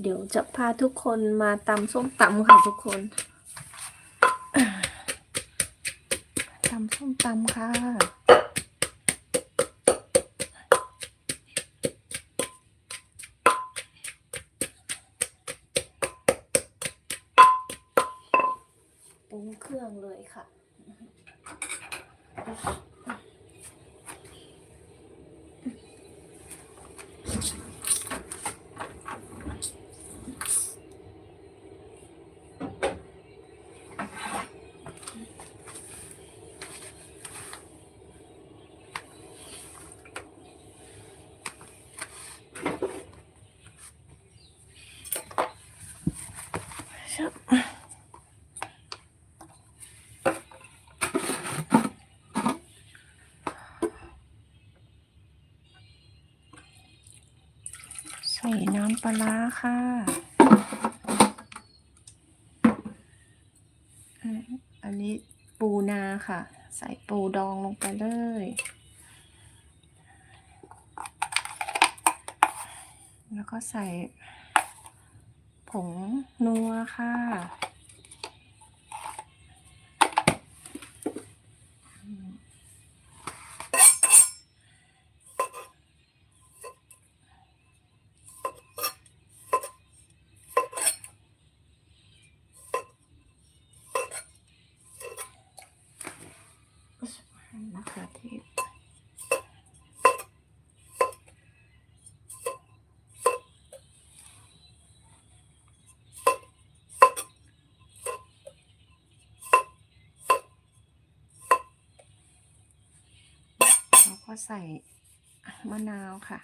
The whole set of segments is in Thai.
เดี๋ยวจะพาทุกคนมาตำส้มตำค่ะทุกคนตำส้มตำค่ะ ปรุงเครื่องเลยค่ะ ใส่น้ำปลาร้าค่ะ อันนี้ปูนาค่ะ ใส่ปูดองลงไปเลย แล้วก็ใส่ผงนัวค่ะ มะเขือเทศแล้ว ก็ใส่มะนาวค่ะ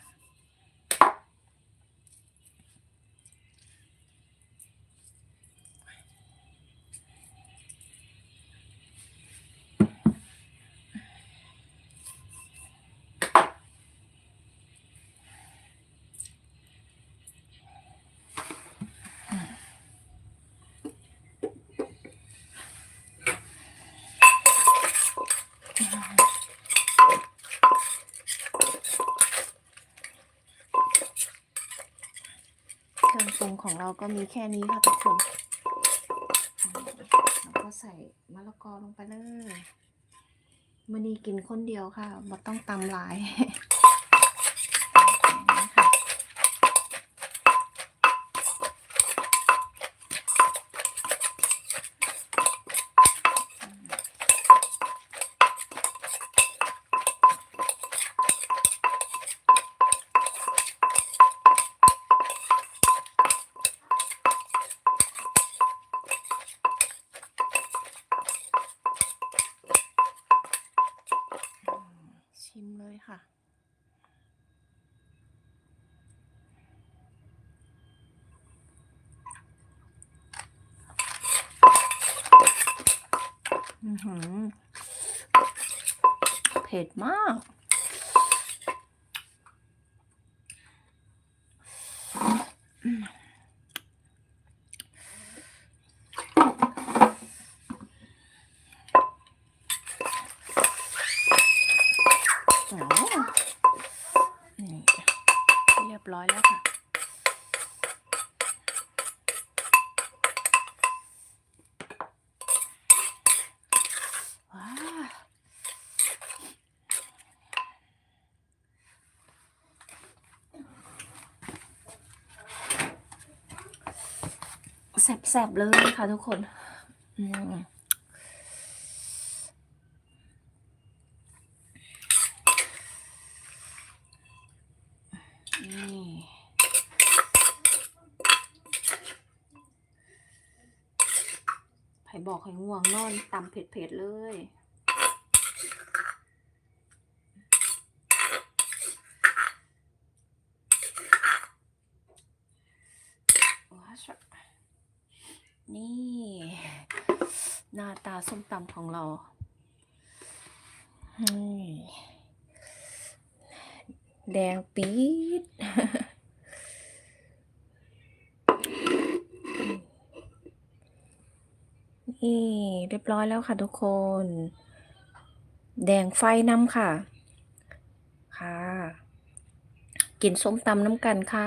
รื่องปรุงของเราก็มีแค่นี้ค่ะทุกคนแล้วก็ใส่มะละกอลงไปเลยมันนี้กินคนเดียวค่ะบ่ต้องตำหลาย เผ็ดมาก โอ้นี่เรียบร้อยแล้วค่ะ ว้าว แสบๆเลยค่ะทุกคนนี่ไผบอกให้ง่วงนอนตำเผ็ดๆเลยว้าวช นี่ หน้าตาส้มตำของเราแดงปี๊ดนี่เรียบร้อยแล้วค่ะทุกคน แดงไฟน้ำค่ะ ค่ะ กินส้มตำน้ำกันค่ะ